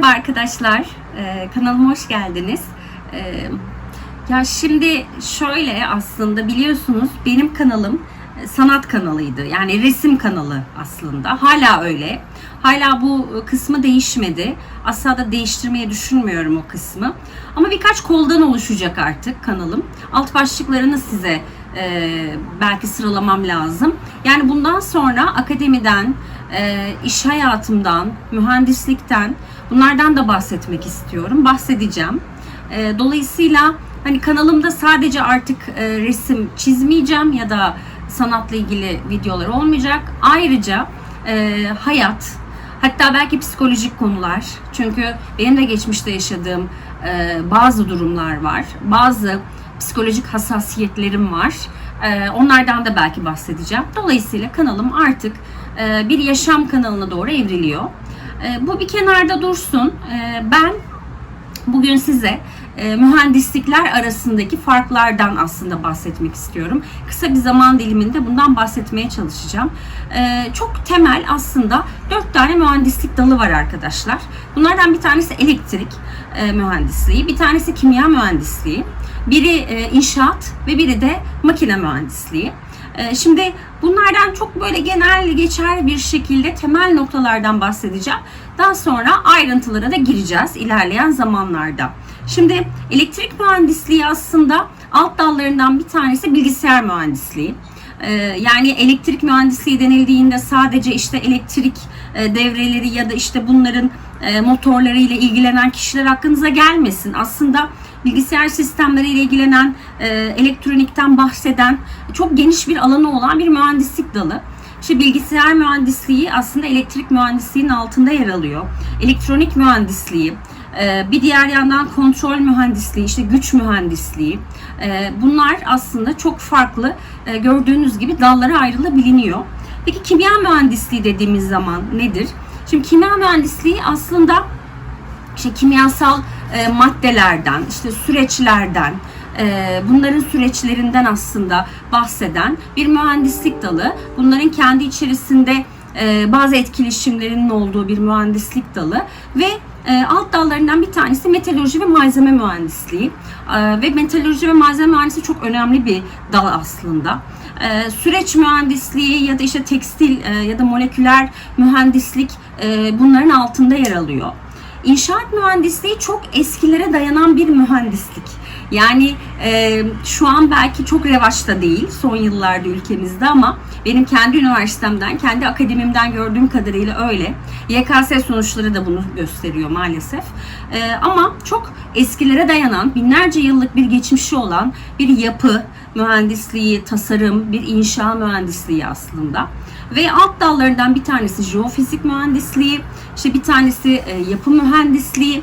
Merhaba arkadaşlar, ee, kanalıma hoş geldiniz. Ee, ya şimdi şöyle aslında biliyorsunuz benim kanalım e, sanat kanalıydı. Yani resim kanalı aslında. Hala öyle. Hala bu kısmı değişmedi. Asla da değiştirmeyi düşünmüyorum o kısmı. Ama birkaç koldan oluşacak artık kanalım. Alt başlıklarını size e, belki sıralamam lazım. Yani bundan sonra akademiden, e, iş hayatımdan, mühendislikten bunlardan da bahsetmek istiyorum. Bahsedeceğim. E, dolayısıyla hani kanalımda sadece artık e, resim çizmeyeceğim ya da sanatla ilgili videolar olmayacak. Ayrıca e, hayat, hatta belki psikolojik konular. Çünkü benim de geçmişte yaşadığım e, bazı durumlar var. Bazı psikolojik hassasiyetlerim var. E, onlardan da belki bahsedeceğim. Dolayısıyla kanalım artık e, bir yaşam kanalına doğru evriliyor. E, bu bir kenarda dursun. E, ben bugün size mühendislikler arasındaki farklardan aslında bahsetmek istiyorum. Kısa bir zaman diliminde bundan bahsetmeye çalışacağım. Çok temel aslında dört tane mühendislik dalı var arkadaşlar. Bunlardan bir tanesi elektrik mühendisliği, bir tanesi kimya mühendisliği, biri e, inşaat ve biri de makine mühendisliği. E, Şimdi bunlardan çok böyle genel geçer bir şekilde temel noktalardan bahsedeceğim. Daha sonra ayrıntılara da gireceğiz ilerleyen zamanlarda. Şimdi elektrik mühendisliği aslında alt dallarından bir tanesi bilgisayar mühendisliği. Ee, Yani elektrik mühendisliği denildiğinde sadece işte elektrik e, devreleri ya da işte bunların e, motorları ile ilgilenen kişiler hakkınıza gelmesin. Aslında bilgisayar sistemleriyle ilgilenen, e, elektronikten bahseden çok geniş bir alanı olan bir mühendislik dalı. İşte bilgisayar mühendisliği aslında elektrik mühendisliğinin altında yer alıyor. Elektronik mühendisliği, e, bir diğer yandan kontrol mühendisliği, işte güç mühendisliği. e, Bunlar aslında çok farklı gördüğünüz gibi dallara ayrılabiliyor. Peki kimya mühendisliği dediğimiz zaman nedir? Şimdi kimya mühendisliği aslında işte kimyasal e, maddelerden, işte süreçlerden, e, bunların süreçlerinden aslında bahseden bir mühendislik dalı. Bunların kendi içerisinde e, bazı etkileşimlerinin olduğu bir mühendislik dalı ve e, alt dallarından bir tanesi metalurji ve malzeme mühendisliği. E, ve metalurji ve malzeme mühendisliği çok önemli bir dal aslında. E, süreç mühendisliği ya da işte tekstil e, ya da moleküler mühendislik e, bunların altında yer alıyor. İnşaat mühendisliği çok eskilere dayanan bir mühendislik. Yani e, şu an belki çok revaçta değil son yıllarda ülkemizde ama benim kendi üniversitemden, kendi akademimden gördüğüm kadarıyla öyle. YKS sonuçları da bunu gösteriyor maalesef. E, ama çok eskilere dayanan, binlerce yıllık bir geçmişi olan bir yapı mühendisliği, tasarım, bir inşa mühendisliği aslında. Ve alt dallarından bir tanesi jeofizik mühendisliği, işte bir tanesi e, yapı mühendisliği,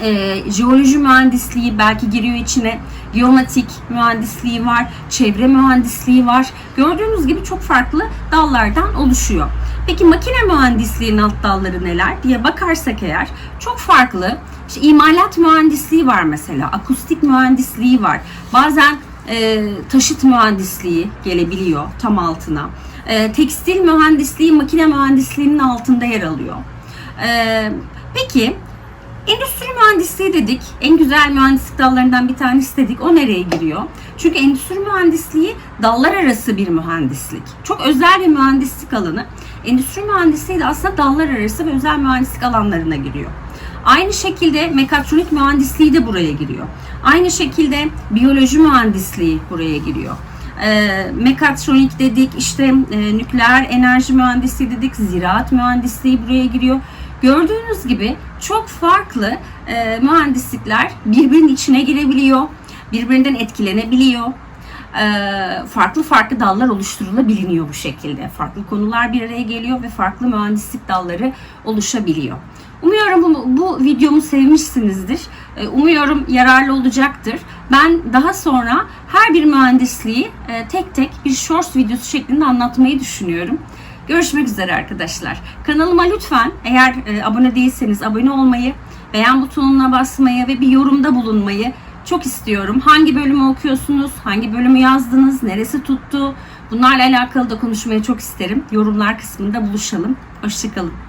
e, jeoloji mühendisliği belki giriyor içine. Geomatik mühendisliği var, çevre mühendisliği var. Gördüğünüz gibi çok farklı dallardan oluşuyor. Peki makine mühendisliğinin alt dalları neler diye bakarsak eğer çok farklı. İşte imalat mühendisliği var mesela, akustik mühendisliği var. Bazen e, taşıt mühendisliği gelebiliyor tam altına. E, tekstil mühendisliği makine mühendisliğinin altında yer alıyor. E, peki Endüstri mühendisliği dedik. En güzel mühendislik dallarından bir tanesi dedik. O nereye giriyor? Çünkü endüstri mühendisliği dallar arası bir mühendislik. Çok özel bir mühendislik alanı. Endüstri mühendisliği de aslında dallar arası ve özel mühendislik alanlarına giriyor. Aynı şekilde mekatronik mühendisliği de buraya giriyor. Aynı şekilde biyoloji mühendisliği buraya giriyor. E, mekatronik dedik, işte e, nükleer enerji mühendisliği dedik, ziraat mühendisliği buraya giriyor. Gördüğünüz gibi çok farklı e, mühendislikler birbirinin içine girebiliyor, birbirinden etkilenebiliyor. E, farklı farklı dallar oluşturulabiliyor bu şekilde. Farklı konular bir araya geliyor ve farklı mühendislik dalları oluşabiliyor. Umuyorum bu, bu videomu sevmişsinizdir. E, umuyorum yararlı olacaktır. Ben daha sonra her bir mühendisliği e, tek tek bir shorts videosu şeklinde anlatmayı düşünüyorum. Görüşmek üzere arkadaşlar. Kanalıma lütfen eğer e, abone değilseniz abone olmayı, beğen butonuna basmayı ve bir yorumda bulunmayı çok istiyorum. Hangi bölümü okuyorsunuz? Hangi bölümü yazdınız? Neresi tuttu? Bunlarla alakalı da konuşmayı çok isterim. Yorumlar kısmında buluşalım. Hoşçakalın.